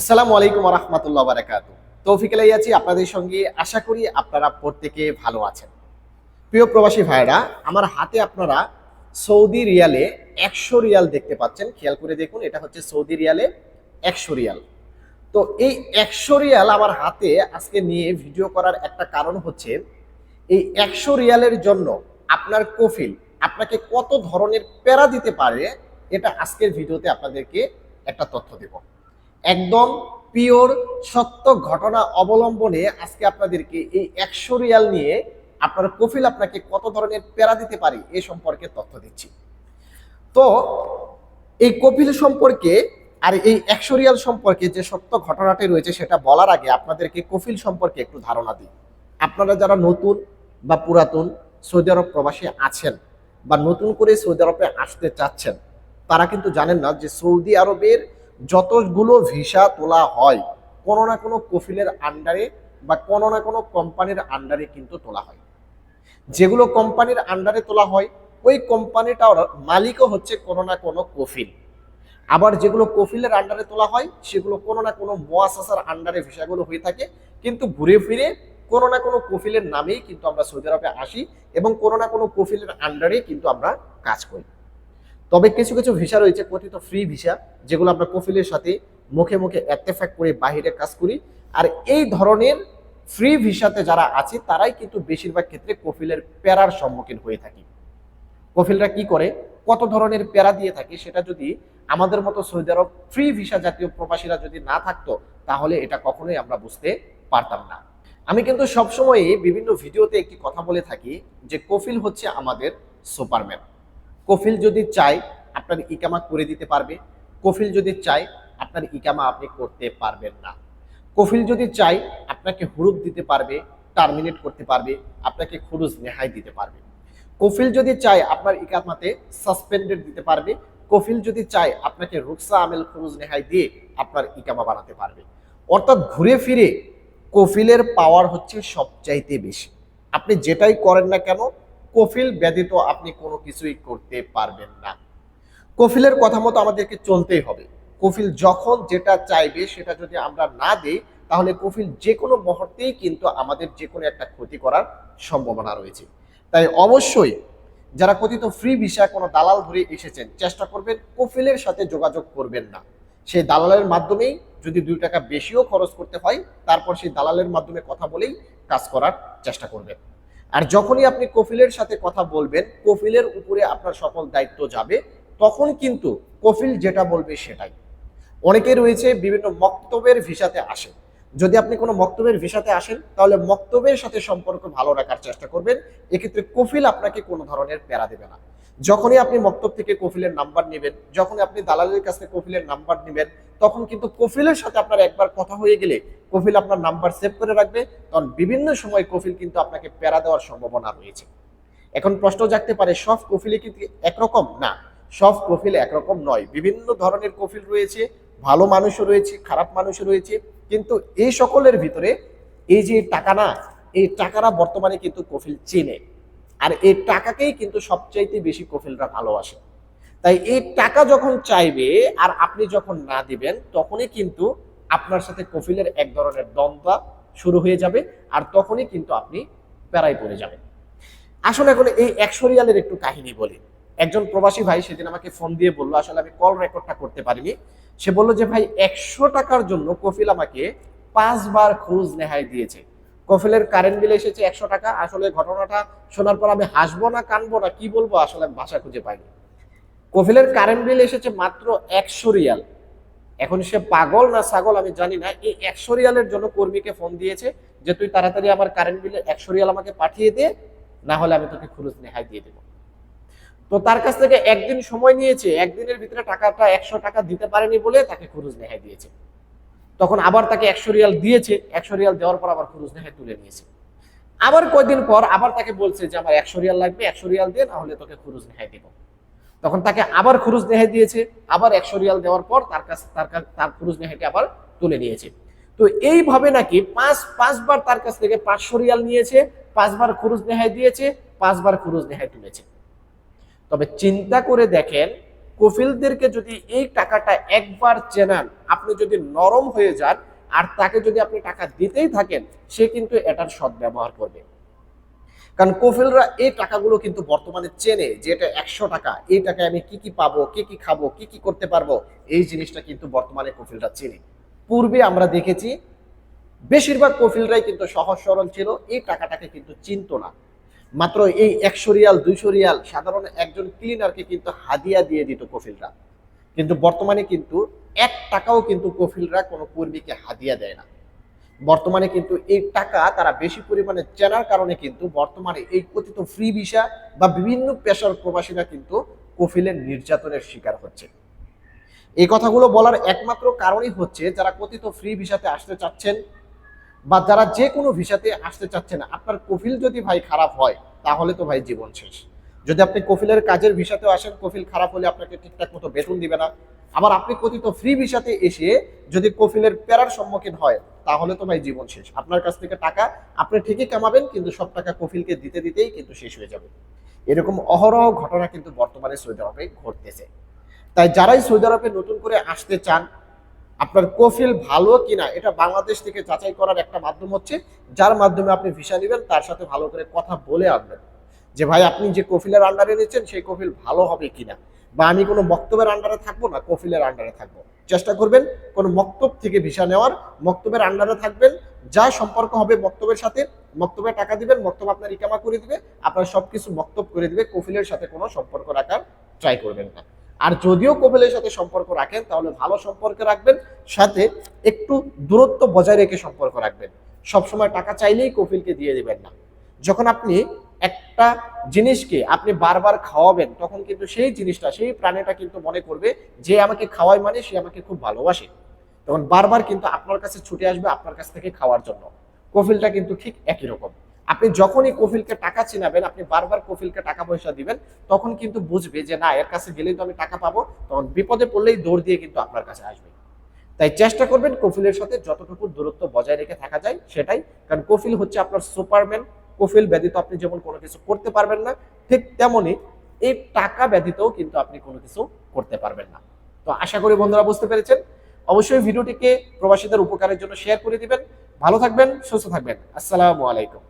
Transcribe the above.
আসসালামু আলাইকুম রহমতুল্লাহ বারাকাত। তৌফিক আলাই আছি আপনাদের সঙ্গে আশা করি আপনারা প্রত্যেকে ভালো আছেন। প্রিয় প্রবাসী ভাইরা আমার হাতে আপনারা সৌদি রিয়ালে একশো রিয়াল দেখতে পাচ্ছেন। খেয়াল করে দেখুন, এটা হচ্ছে সৌদি রিয়ালে একশো রিয়াল। তো এই একশো রিয়াল আমার হাতে আজকে নিয়ে ভিডিও করার একটা কারণ হচ্ছে, এই একশো রিয়ালের জন্য আপনার কফিল আপনাকে কত ধরনের প্যারা দিতে পারে, এটা আজকের ভিডিওতে আপনাদেরকে একটা তথ্য দেব। একদম পিওর সত্য ঘটনা অবলম্বনে আজকে আপনাদেরকে এই একশো রিয়াল নিয়ে আপনার কফিল আপনাকে কত ধরনের প্যারা দিতে পারে এ সম্পর্কে তথ্য দিচ্ছি। তো এই কপিল সম্পর্কে আর এই একশো রিয়াল সম্পর্কে যে সত্য ঘটনাটি রয়েছে সেটা বলার আগে আপনাদেরকে কফিল সম্পর্কে একটু ধারণা দিই। আপনারা যারা নতুন বা পুরাতন সৌদি আরব প্রবাসী আছেন বা নতুন করে সৌদি আরবে আসতে চাচ্ছেন, তারা কিন্তু জানেন না যে সৌদি আরবের যতগুলো ভিসা তোলা হয়, কোনো না কোনো কফিলের আন্ডারে বা কোনো না কোনো কোম্পানির আন্ডারে কিন্তু তোলা হয়। যেগুলো কোম্পানির আন্ডারে তোলা হয়, ওই কোম্পানিটার মালিকও হচ্ছে কোনো না কোনো কফিল। আবার যেগুলো কফিলের আন্ডারে তোলা হয়, সেগুলো কোনো না কোনো মোয়াসাসার আন্ডারে ভিসাগুলো হয়ে থাকে। কিন্তু ঘুরে ফিরে কোনো না কোনো কফিলের নামেই কিন্তু আমরা সৌদি আরবে আসি এবং কোনো না কোনো কফিলের আন্ডারে কিন্তু আমরা কাজ করি। তবে কিছু কিছু ভিসা রয়েছে, কথিত ফ্রি ভিসা, যেগুলো আমরা কফিলের সাথে মুখে মুখে এত্তেফাক করে বাহিরে কাজ করি। আর এই ধরনের ফ্রি ভিসাতে যারা আছে, তারাই কিন্তু বেশিরভাগ ক্ষেত্রে কফিলের প্যারার সম্মুখীন হয়ে থাকি। কফিলরা কি করে? কত ধরনের প্যারা দিয়ে থাকে, সেটা যদি আমাদের মতো সৌদি আরব ফ্রি ভিসা জাতীয় প্রবাসীরা যদি না থাকতো, তাহলে এটা কখনোই আমরা বুঝতে পারতাম না। আমি কিন্তু সবসময় বিভিন্ন ভিডিওতে একটি কথা বলে থাকি যে, কফিল হচ্ছে আমাদের সুপারম্যান। কফিল যদি চাই আপনার ইকামা করে দিতে পারবে। কফিল যদি চাই আপনার ইকামা আপনি করতে পারবেন না। কফিল যদি চাই আপনাকে হুরুপ দিতে পারবে, টার্মিনেট করতে পারবে, আপনাকে খুরুজ নেহাই দিতে পারবে। কফিল যদি চায়, আপনার ইকামাতে সাসপেন্ডেড দিতে পারবে। কফিল যদি চায়, আপনাকে রুকসা আমেল খুরুজ নেহাই দিয়ে আপনার ইকামা বানাতে পারবে। অর্থাৎ ঘুরে ফিরে কফিলের পাওয়ার হচ্ছে সবচাইতে বেশি। আপনি যেটাই করেন না কেন কফিল ব্যতীত আপনি কোনো কিছুই করতে পারবেন না। কফিলের কথা মতো আমাদেরকে চলতেই হবে। কফিল যখন যেটা চাইবে সেটা যদি আমরা না দিই, তাহলে কফিল যে কোনো মুহূর্তেই কিন্তু আমাদের যে কোনো একটা ক্ষতি করার সম্ভাবনা রয়েছে। তাই অবশ্যই যারা কথিত ফ্রি ভিসা কোনো দালাল ধরে এসেছেন, চেষ্টা করবেন কফিলের সাথে যোগাযোগ করবেন না। সেই দালালের মাধ্যমেই যদি দুই টাকা বেশিও খরচ করতে হয়, তারপর সেই দালালের মাধ্যমে কথা বলেই কাজ করার চেষ্টা করবেন। আর যখনই আপনি কফিলের সাথে কথা বলবেন, কফিলের উপরে আপনার সকল দায়িত্ব যাবে, তখন কিন্তু কফিল যেটা বলবে সেটাই। অনেকে রয়েছে, বিভিন্ন মক্তবের ভিসাতে আসে যদি আপনি কোনো মক্তবের ভিসাতে আসেন, তাহলে মক্তবের সাথে সম্পর্ক ভালো রাখার চেষ্টা করবেন। এক্ষেত্রে কফিল আপনাকে কোনো ধরনের প্যারা দেবে না। যখনই আপনি মক্তব থেকে কফিলের নাম্বার নেবেন, যখনই আপনি দালালের কাছে কফিলের নাম্বার নেবেন, তখন কিন্তু কফিলের সাথে আপনার একবার কথা হয়ে গেলে কফিল আপনার নাম্বার সেভ করে রাখবে। তখন বিভিন্ন সময় কফিল কিন্তু আপনাকে প্যারা দেওয়ার সম্ভাবনা রয়েছে। এখন প্রশ্ন জাগতে পারে, সব কফিলে কিন্তু একরকম? না, সব কফিল একরকম নয়। বিভিন্ন ধরনের কফিল রয়েছে, ভালো মানুষও রয়েছে, খারাপ মানুষও রয়েছে। কিন্তু এই সকলের ভিতরে এই যে টাকা না এই টাকারা বর্তমানে কিন্তু কফিল চেনে। আর এই টাকাকেই কিন্তু সবচাইতে বেশি কফিলরা ভালোবাসে। তাই এই টাকা যখন চাইবে আর আপনি যখন না দিবেন, তখনই কিন্তু আপনার সাথে কফিলের এক ধরনের দ্বন্দ্ব শুরু হয়ে যাবে আর তখনই কিন্তু আপনি প্যারায় পড়ে যাবেন। আসলে এখন এই একশো রিয়ালের একটু কাহিনী বলি। একজন প্রবাসী ভাই সেদিন আমাকে ফোন দিয়ে বলল, আসলে আমি কল রেকর্ডটা করতে পারিনি। সে বলল যে, ভাই, একশো টাকার জন্য কফিল আমাকে পাঁচবার খোঁজ নেহাই দিয়েছে। কফিলের কারেন্ট বিল এসেছে একশো টাকা। আসলে ঘটনাটা শোনার পর আমি হাসবো না, কানবো না, কি বলব? আসলে ভাষা খুঁজে পাইনি। কফিলের কারেন্ট বিল এসেছে মাত্র একশো রিয়াল। এখন সে পাগল না ছাগল আমি জানি না। এই একশো রিয়ালের জন্য কর্মীকে ফোন দিয়েছে যে, তুই তাড়াতাড়ি আমার কারেন্ট বিলের একশো রিয়াল আমাকে পাঠিয়ে দে, না হলে আমি তোকে খরচ নেহাই দিয়ে দেবো। তো তার কাছ থেকে একদিন সময় নিয়েছে। একদিনের ভিতরে টাকাটা একশো টাকা দিতে পারেনি বলে তাকে খরচ নেহাই দিয়েছে। তখন আবার তাকে একশো রিয়াল দিয়েছে, একশো রিয়াল দেওয়ার পর আবার খরচ নেহাই তুলে নিয়েছে। আবার কয়েকদিন পর আবার তাকে বলছে যে, আমার একশো রিয়াল লাগবে, একশো রিয়াল দিয়ে না হলে তোকে খরচ নেহাই দিব। তখন তাকে আবার খরচ নেহাই দিয়েছে, আবার একশো রিয়াল দেওয়ার পর তার কাছে, তার তার খরচ নেহাইকে আবার তুলে নিয়েছে। তো এইভাবে নাকি পাঁচ, পাঁচবার তার কাছ থেকে পাঁচশো রিয়াল নিয়েছে, পাঁচবার খুরুজ নেহাই দিয়েছে, পাঁচবার খুরুজ নেহাই তুলেছে। তবে চিন্তা করে দেখেন কফিলদেরকে যদি এই টাকাটা একবার চেনান, আপনি যদি নরম হয়ে যান আর তাকে যদি আপনি টাকা দিতেই থাকেন, সে কিন্তু এটার সদ্ব্যবহার করবে। কারণ কফিলরা এই টাকাগুলো কিন্তু বর্তমানে চেনে যে এটা একশো টাকা, এই টাকায় আমি কি কি পাবো, কি কি খাব, কি কি করতে পারব, এই জিনিসটা কিন্তু বর্তমানে কফিলরা চেনে। পূর্বে আমরা দেখেছি, বেশিরভাগ কফিলরাই কিন্তু সহজ সরল ছিল, এই টাকাটাকে কিন্তু চিনতো না। মাত্র এই একশো রিয়াল, দুইশো রিয়াল সাধারণ একজন ক্লিনারকে কিন্তু হাদিয়া দিয়ে দিত কফিলরা। কিন্তু বর্তমানে কিন্তু এক টাকাও কিন্তু কফিলরা কোনো কর্মীকে হাদিয়া দেয় না। বর্তমানে কিন্তু এই টাকা তারা বেশি পরিমাণে চেনার কারণে কিন্তু বর্তমানে এই কথিত ফ্রি ভিসা বা বিভিন্ন পেশার প্রবাসীরা কিন্তু কফিলের নির্যাতনের শিকার হচ্ছে। এই কথাগুলো বলার একমাত্র কারণই হচ্ছে যারা কথিত ফ্রি ভিসাতে আসতে চাচ্ছেন বা যারা যে কোনো ভিসাতে আসতে চাচ্ছেন আপনার কফিল যদি ভাই খারাপ হয়, তাহলে তো ভাই জীবন শেষ। যদি আপনি কফিলের কাজের ভিসাতেও আসেন, কফিল খারাপ হলে আপনাকে ঠিকঠাক মতো বেতন দিবে না। আবার আপনি কথিত ফ্রি ভিসাতে এসে যদি কফিলের প্যারার সম্মুখীন হয়, তাহলে তো ভাই জীবন শেষ। আপনার কাছ থেকে টাকা আপনি ঠিকই কামাবেন, কিন্তু সব টাকা কফিলকে দিতে দিতেই কিন্তু শেষ হয়ে যাবে। এরকম অহরহ ঘটনা কিন্তু বর্তমানে সৌদি আরবে ঘটতেছে। তাই যারাই সৌদি আরবে নতুন করে আসতে চান আপনার কফিল ভালো কিনা এটা বাংলাদেশ থেকে যাচাই করার একটা মাধ্যম হচ্ছে, যার মাধ্যমে আপনি ভিসা নেবেন, তার সাথে ভালো করে কথা বলে আনবেন। যে ভাই, আপনি যে কফিলের আন্ডারে নিচ্ছেন সেই কফিল ভালো হবে কিনা? বা আমি কোনো মক্তবের আন্ডারে থাকব না, কফিলের আন্ডারে থাকব? চেষ্টা করবেন কোনো মক্তব থেকে ভিসা নেওয়ার, মক্তবের আন্ডারে থাকবেন, যা সম্পর্ক হবে মক্তবের সাথে, মক্তবে টাকা দিবেন, মক্তব আপনার ইকামা করে দিবে, আপনার সবকিছু মক্তব করে দিবে, কফিলের সাথে কোনো সম্পর্ক রাখার ট্রাই করবেন না। আর যদিও কপিলের সাথে সম্পর্ক রাখেন, তাহলে ভালো সম্পর্ক রাখবেন, সাথে একটু দূরত্ব বজায় রেখে সম্পর্ক রাখবেন। সবসময় টাকা চাইলেই কপিলকে দিয়ে দেবেন না। যখন আপনি একটা জিনিসকে আপনি বারবার খাওয়াবেন, তখন কিন্তু সেই জিনিসটা, সেই প্রাণীটা কিন্তু মনে করবে যে আমাকে খাওয়ায় মানে সে আমাকে খুব ভালোবাসে। তখন বারবার কিন্তু আপনার কাছে ছুটে আসবে আপনার কাছ থেকে খাওয়ার জন্য। কফিলটা কিন্তু ঠিক একই রকম। আপনি যখনই কফিলকে টাকা চিনাবেন, আপনি বারবার কফিলকে টাকা পয়সা দিবেন, তখন কিন্তু বুঝবে যে না, এর কাছে গেলেই তো আমি টাকা পাবো, তখন বিপদে পড়লেই দৌড় দিয়ে কিন্তু আপনার কাছে আসবে। তাই চেষ্টা করবেন কফিলের সাথে যতটুকু দূরত্ব বজায় রেখে থাকা যায়, সেটাই। কারণ কফিল হচ্ছে আপনার সুপারম্যান, কফিল ব্যতীত আপনি যেমন কোনো কিছু করতে পারবেন না, ঠিক তেমনই এই টাকা ব্যতীতও কিন্তু আপনি কোনো কিছু করতে পারবেন না। তো আশা করি বন্ধুরা বুঝতে পেরেছেন। অবশ্যই ভিডিওটিকে প্রবাসীদের উপকারের জন্য শেয়ার করে দিবেন। ভালো থাকবেন, সুস্থ থাকবেন। আসসালামু আলাইকুম।